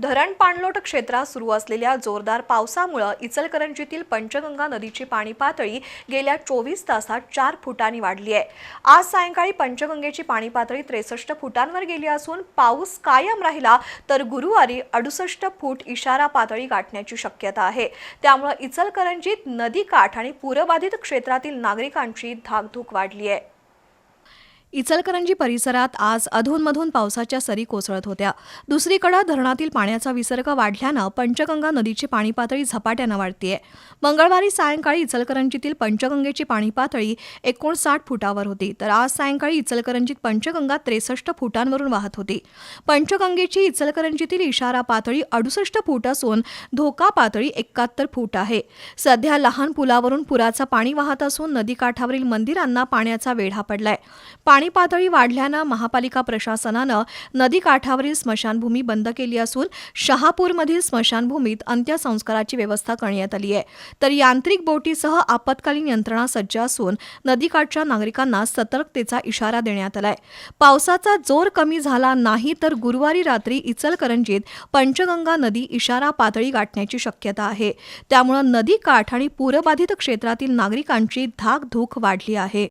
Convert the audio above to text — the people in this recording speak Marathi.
धरण पाणलोट क्षेत्रात सुरू असलेल्या जोरदार पावसामुळं इचलकरंजीतील पंचगंगा नदीची पाणी पातळी गेल्या चोवीस तासात चार फुटांनी वाढली आहे. आज सायंकाळी पंचगंगेची पाणी पातळी त्रेसष्ट फुटांवर गेली असून पाऊस कायम राहिला तर गुरुवारी अडुसष्ट फूट इशारा पातळी गाठण्याची शक्यता आहे. त्यामुळे इचलकरंजीत नदीकाठ आणि पूरबाधित क्षेत्रातील नागरिकांची धाकधूक वाढली आहे. इचलकरंजी परिसरात आज अधूनमधून पावसाच्या सरी कोसळत होत्या. दुसरीकडे धरणातील पाण्याचा विसर्ग वाढल्यानं पंचगंगा नदीची पाणी पातळी झपाट्यानं वाढतीये. मंगळवारी सायंकाळी इचलकरंजीतील पंचगंगेची पाणी पातळी एकोणसाठ फुटावर होती तर आज सायंकाळी इचलकरंजीत पंचगंगा त्रेसष्ट फुटांवरून वाहत होती. पंचगंगेची इचलकरंजीतील इशारा पातळी अडुसष्ट फूट असून धोका पातळी एकाहत्तर फूट आहे. सध्या लहान पुलावरून पुराचं पाणी वाहत असून नदीकाठावरील मंदिरांना पाण्याचा वेढा पडलाय. पाणी पातळी वाढल्यानं महापालिका प्रशासनानं नदीकाठावरील स्मशानभूमी बंद केली असून शहापूरमधील स्मशानभूमीत अंत्यसंस्काराची व्यवस्था करण्यात आली आहे. तर यांत्रिक बोटीसह आपत्कालीन यंत्रणा सज्ज असून नदीकाठच्या नागरिकांना सतर्कतेचा इशारा देण्यात आलाय. पावसाचा जोर कमी झाला नाही तर गुरुवारी रात्री इचलकरंजीत पंचगंगा नदी इशारा पातळी गाठण्याची शक्यता आहे. त्यामुळे नदीकाठ आणि पूरबाधित क्षेत्रातील नागरिकांची धाकधूक वाढली आहे.